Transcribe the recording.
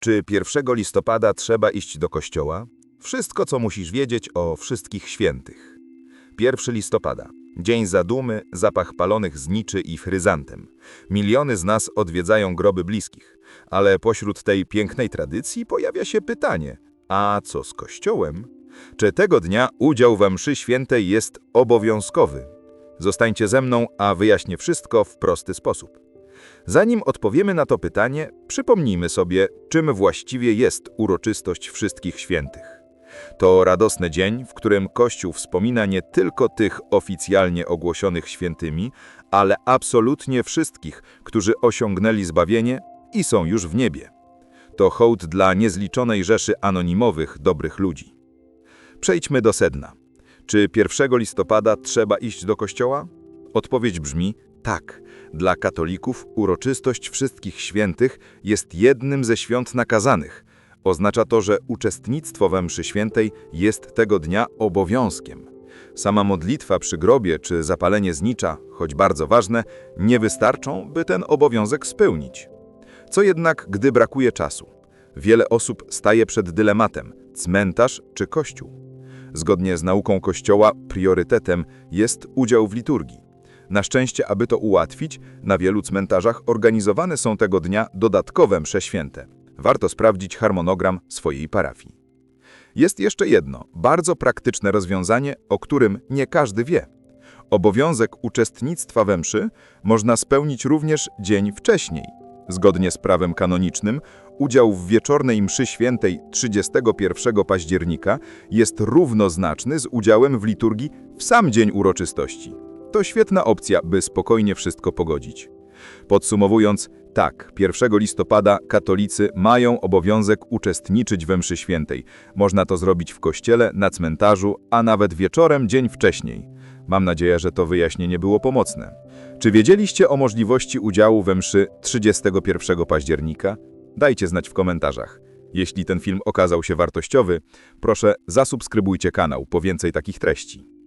Czy 1 listopada trzeba iść do kościoła? Wszystko, co musisz wiedzieć o wszystkich świętych. 1 listopada. Dzień zadumy, zapach palonych zniczy i fryzantem. Miliony z nas odwiedzają groby bliskich, ale pośród tej pięknej tradycji pojawia się pytanie, a co z kościołem? Czy tego dnia udział we mszy świętej jest obowiązkowy? Zostańcie ze mną, a wyjaśnię wszystko w prosty sposób. Zanim odpowiemy na to pytanie, przypomnijmy sobie, czym właściwie jest uroczystość Wszystkich Świętych. To radosny dzień, w którym Kościół wspomina nie tylko tych oficjalnie ogłosionych świętymi, ale absolutnie wszystkich, którzy osiągnęli zbawienie i są już w niebie. To hołd dla niezliczonej rzeszy anonimowych, dobrych ludzi. Przejdźmy do sedna. Czy 1 listopada trzeba iść do kościoła? Odpowiedź brzmi tak. Dla katolików uroczystość Wszystkich Świętych jest jednym ze świąt nakazanych. Oznacza to, że uczestnictwo we mszy świętej jest tego dnia obowiązkiem. Sama modlitwa przy grobie czy zapalenie znicza, choć bardzo ważne, nie wystarczą, by ten obowiązek spełnić. Co jednak, gdy brakuje czasu? Wiele osób staje przed dylematem cmentarz czy kościół. Zgodnie z nauką Kościoła priorytetem jest udział w liturgii. Na szczęście, aby to ułatwić, na wielu cmentarzach organizowane są tego dnia dodatkowe msze święte. Warto sprawdzić harmonogram swojej parafii. Jest jeszcze jedno, bardzo praktyczne rozwiązanie, o którym nie każdy wie. Obowiązek uczestnictwa we mszy można spełnić również dzień wcześniej. Zgodnie z prawem kanonicznym, udział w wieczornej mszy świętej 31 października jest równoznaczny z udziałem w liturgii w sam dzień uroczystości. To świetna opcja, by spokojnie wszystko pogodzić. Podsumowując, tak, 1 listopada katolicy mają obowiązek uczestniczyć we mszy świętej. Można to zrobić w kościele, na cmentarzu, a nawet wieczorem dzień wcześniej. Mam nadzieję, że to wyjaśnienie było pomocne. Czy wiedzieliście o możliwości udziału we mszy 31 października? Dajcie znać w komentarzach. Jeśli ten film okazał się wartościowy, proszę zasubskrybujcie kanał po więcej takich treści.